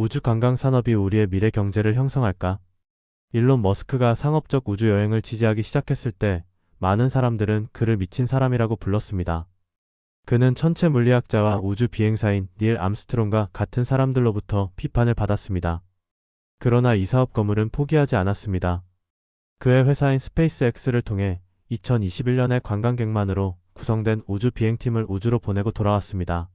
우주 관광 산업이 우리의 미래 경제를 형성할까? 일론 머스크가 상업적 우주 여행을 지지하기 시작했을 때 많은 사람들은 그를 미친 사람이라고 불렀습니다. 그는 천체 물리학자와 우주 비행사인 닐 암스트롱과 같은 사람들로부터 비판을 받았습니다. 그러나 이 사업 거물은 포기하지 않았습니다. 그의 회사인 스페이스X를 통해 2021년에 관광객만으로 구성된 우주 비행팀을 우주로 보내고 돌아왔습니다.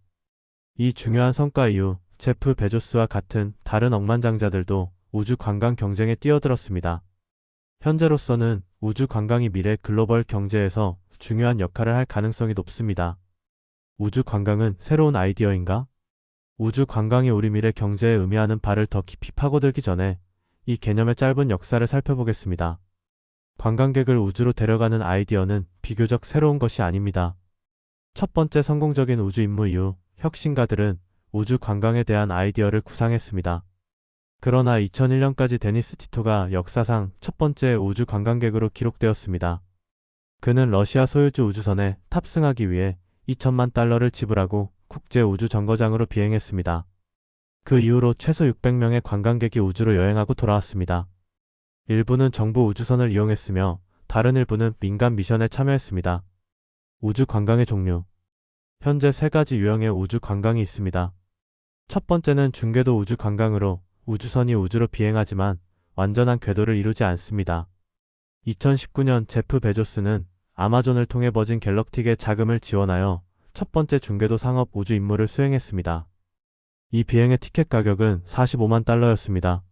이 중요한 성과 이후 제프 베조스와 같은 다른 억만장자들도 우주 관광 경쟁에 뛰어들었습니다. 현재로서는 우주 관광이 미래 글로벌 경제에서 중요한 역할을 할 가능성이 높습니다. 우주 관광은 새로운 아이디어인가? 우주 관광이 우리 미래 경제에 의미하는 바를 더 깊이 파고들기 전에 이 개념의 짧은 역사를 살펴보겠습니다. 관광객을 우주로 데려가는 아이디어는 비교적 새로운 것이 아닙니다. 첫 번째 성공적인 우주 임무 이후 혁신가들은 우주 관광에 대한 아이디어를 구상했습니다. 그러나 2001년까지 데니스 티토가 역사상 첫 번째 우주 관광객으로 기록되었습니다. 그는 러시아 소유주 우주선에 탑승하기 위해 2천만 달러를 지불하고 국제 우주 정거장으로 비행했습니다. 그 이후로 최소 600명의 관광객이 우주로 여행하고 돌아왔습니다. 일부는 정부 우주선을 이용했으며 다른 일부는 민간 미션에 참여했습니다. 우주 관광의 종류. 현재 세 가지 유형의 우주 관광이 있습니다. 첫 번째는 중궤도 우주 관광으로 우주선이 우주로 비행하지만 완전한 궤도를 이루지 않습니다. 2019년 제프 베조스는 아마존을 통해 버진 갤럭틱에 자금을 지원하여 첫 번째 중궤도 상업 우주 임무를 수행했습니다. 이 비행의 티켓 가격은 45만 달러였습니다.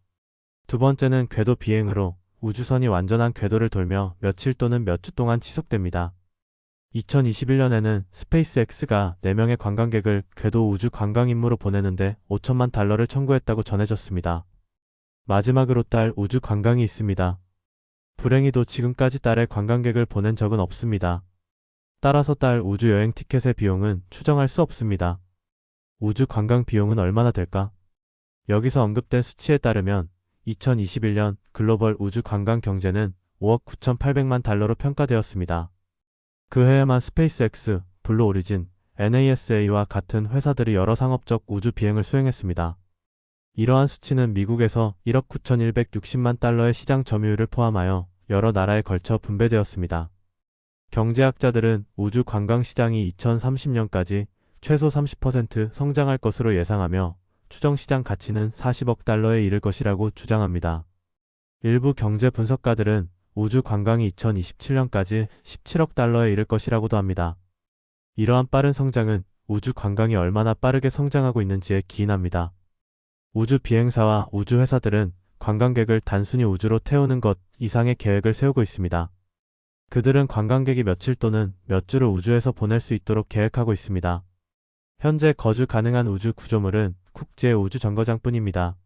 두 번째는 궤도 비행으로 우주선이 완전한 궤도를 돌며 며칠 또는 몇 주 동안 지속됩니다. 2021년에는 스페이스X가 4명의 관광객을 궤도 우주 관광 임무로 보내는데 5천만 달러를 청구했다고 전해졌습니다. 마지막으로 딸 우주 관광이 있습니다. 불행히도 지금까지 딸의 관광객을 보낸 적은 없습니다. 따라서 딸 우주 여행 티켓의 비용은 추정할 수 없습니다. 우주 관광 비용은 얼마나 될까? 여기서 언급된 수치에 따르면 2021년 글로벌 우주 관광 경제는 5억 9,800만 달러로 평가되었습니다. 그 해에만 스페이스X, 블루 오리진, NASA와 같은 회사들이 여러 상업적 우주 비행을 수행했습니다. 이러한 수치는 미국에서 1억 9,160만 달러의 시장 점유율을 포함하여 여러 나라에 걸쳐 분배되었습니다. 경제학자들은 우주 관광 시장이 2030년까지 최소 30% 성장할 것으로 예상하며 추정 시장 가치는 40억 달러에 이를 것이라고 주장합니다. 일부 경제 분석가들은 우주 관광이 2027년까지 17억 달러에 이를 것이라고도 합니다. 이러한 빠른 성장은 우주 관광이 얼마나 빠르게 성장하고 있는지에 기인합니다. 우주 비행사와 우주 회사들은 관광객을 단순히 우주로 태우는 것 이상의 계획을 세우고 있습니다. 그들은 관광객이 며칠 또는 몇 주를 우주에서 보낼 수 있도록 계획하고 있습니다. 현재 거주 가능한 우주 구조물은 국제 우주 정거장뿐입니다.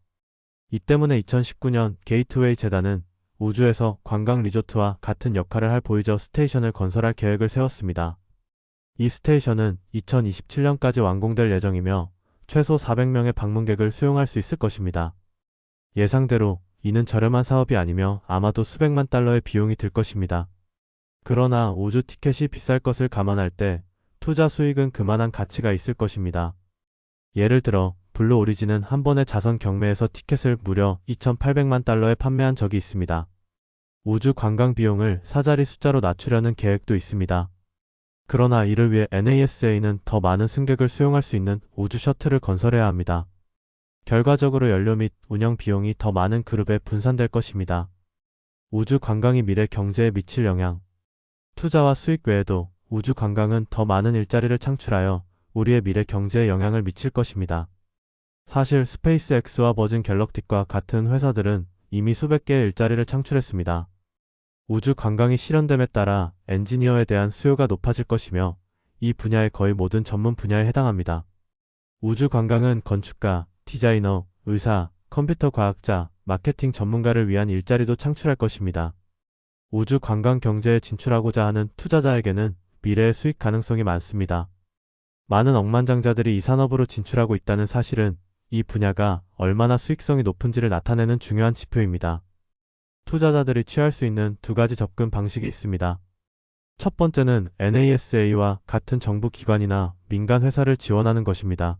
이 때문에 2019년 게이트웨이 재단은 우주에서 관광 리조트와 같은 역할을 할 보이저 스테이션을 건설할 계획을 세웠습니다. 이 스테이션은 2027년까지 완공될 예정이며 최소 400명의 방문객을 수용할 수 있을 것입니다. 예상대로 이는 저렴한 사업이 아니며 아마도 수백만 달러의 비용이 들 것입니다. 그러나 우주 티켓이 비쌀 것을 감안할 때 투자 수익은 그만한 가치가 있을 것입니다. 예를 들어 블루 오리진은 한 번의 자선 경매에서 티켓을 무려 2,800만 달러에 판매한 적이 있습니다. 우주 관광 비용을 사자리 숫자로 낮추려는 계획도 있습니다. 그러나 이를 위해 NASA는 더 많은 승객을 수용할 수 있는 우주 셔틀을 건설해야 합니다. 결과적으로 연료 및 운영 비용이 더 많은 그룹에 분산될 것입니다. 우주 관광이 미래 경제에 미칠 영향. 투자와 수익 외에도 우주 관광은 더 많은 일자리를 창출하여 우리의 미래 경제에 영향을 미칠 것입니다. 사실 스페이스X와 버진 갤럭틱과 같은 회사들은 이미 수백 개의 일자리를 창출했습니다. 우주 관광이 실현됨에 따라 엔지니어에 대한 수요가 높아질 것이며 이 분야의 거의 모든 전문 분야에 해당합니다. 우주 관광은 건축가, 디자이너, 의사, 컴퓨터 과학자, 마케팅 전문가를 위한 일자리도 창출할 것입니다. 우주 관광 경제에 진출하고자 하는 투자자에게는 미래의 수익 가능성이 많습니다. 많은 억만장자들이 이 산업으로 진출하고 있다는 사실은 이 분야가 얼마나 수익성이 높은지를 나타내는 중요한 지표입니다. 투자자들이 취할 수 있는 두 가지 접근 방식이 있습니다. 첫 번째는 NASA와 같은 정부 기관이나 민간 회사를 지원하는 것입니다.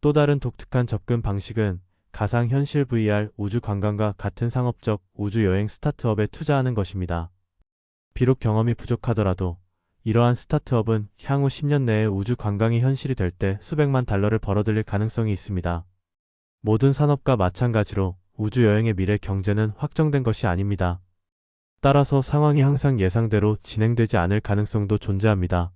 또 다른 독특한 접근 방식은 가상현실 VR 우주 관광과 같은 상업적 우주 여행 스타트업에 투자하는 것입니다. 비록 경험이 부족하더라도 이러한 스타트업은 향후 10년 내에 우주 관광이 현실이 될 때 수백만 달러를 벌어들일 가능성이 있습니다. 모든 산업과 마찬가지로 우주 여행의 미래 경제는 확정된 것이 아닙니다. 따라서 상황이 항상 예상대로 진행되지 않을 가능성도 존재합니다.